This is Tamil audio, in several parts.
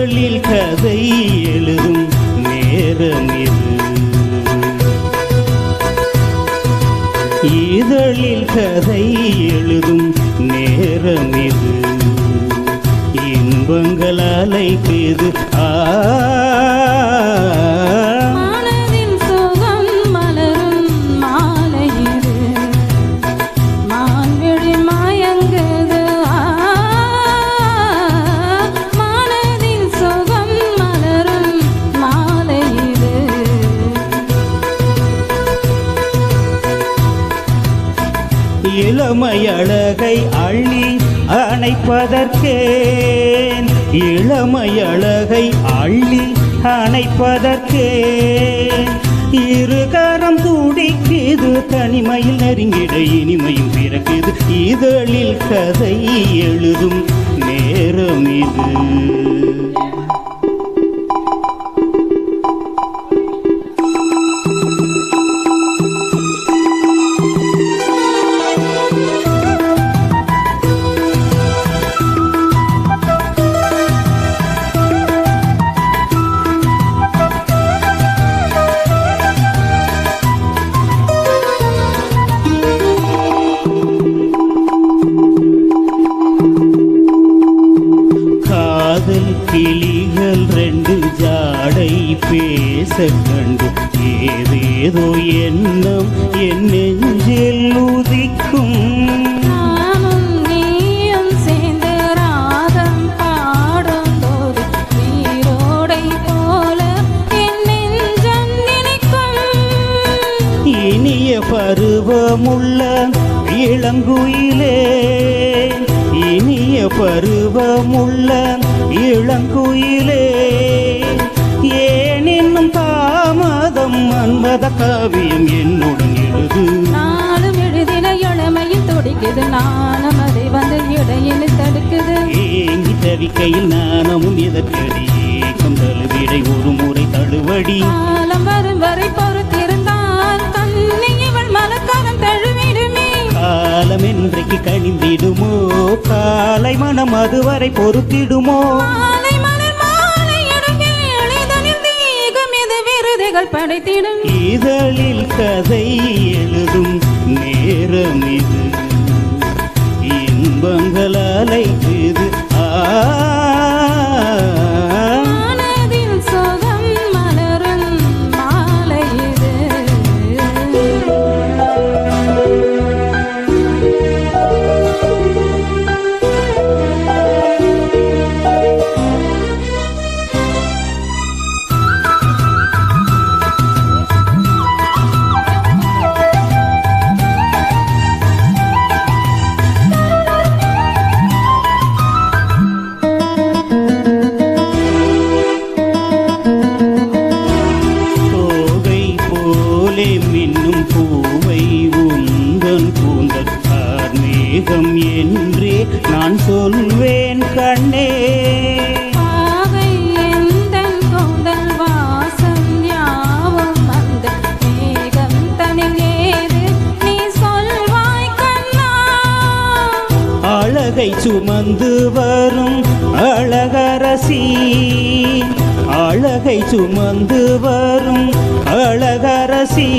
இதழில் கதை எழுதும் நேரம் இது. இதழில் கதை எழுதும் நேரம் இது. இன்பங்கள் அலைக்குது ஆ இளமையழகை அள்ளி அணைப்பதற்கேன். இளமையழகை அள்ளி அணைப்பதற்கேன். இருகரம் துடிக்குது தனிமையில் நெருங்கிட இனிமையும் பிறக்குது. இதழில் கதை எழுதும் நேரம் இது. ஜாடை பேச கண்டு ஏதேதோ எண்ணம் என் நெஞ்சில் உதிக்கும். இனிய பருவமுள்ள இளங்குயிலே இனிய பருவமுள்ள இளங்குயிலே. அன்பத காவியம் என்னுடன் எழுது. நானும் எழுதின இளமையில் துடிக்குது நானும் அதை வந்து இடையில் தடுக்குது. ஏங்கி தவிக்கையில் நாணமும் எதற்கடி? ஏக்கம் தழுவிடை ஒரு முறை தழுவடி. காலம் வரும் வரை பொறுத்திருந்தான். தன்னை இவள் மலக்காரம் தழுவிடுமே. காலம் என்றைக்கு கணிந்திடுமோ காலை மனம் அதுவரை பொறுத்திடுமோ? விருதுகள் படைத்திடும் இதழில் கதை எழுதும் நேரம் இது. இன்பங்கள் அலைக்குது கார்மேகம் என்றே நான் சொல்வேன் கண்ணே. அழகை சுமந்து வரும் அழகரசி. அழகை சுமந்து வரும் அழகரசி.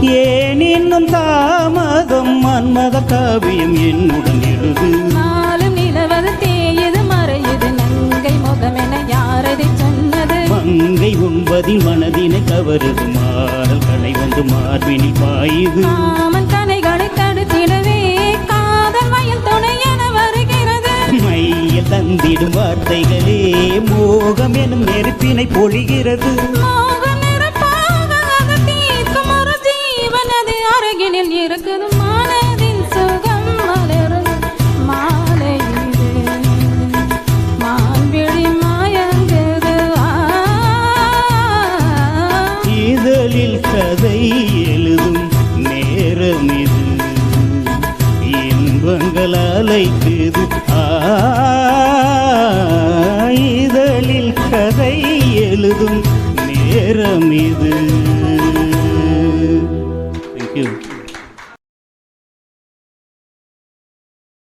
ஏன் இன்னும் தாமதம் மன்மத காவியம் என்னுடன் எழுது. நாளும் நிலவது தேயுது மறையுது நங்கை முகமென யாரதை சொன்னது? மங்கை உண்பதில் மனதினை கவருது மாறல் கலை வந்து மார்பினி பாயுது. காமன் கனைகளை தடுத்திடவே காதல் வயல் துணை என வருகிறது. மையில் தந்திடும் வார்த்தைகளே மோகம் எனும் நெருப்பினை பொழிகிறது. இருக்குது மனதின் சுகம் மலரும் மாலை இது. மான்விழி மயங்குது ஆ. இதழில் கதை எழுதும் நேரம் இது இன்பங்கள் அலைக்குது ஆ இதழில் கதை எழுதும் நேரம் இது தேங்க்யூ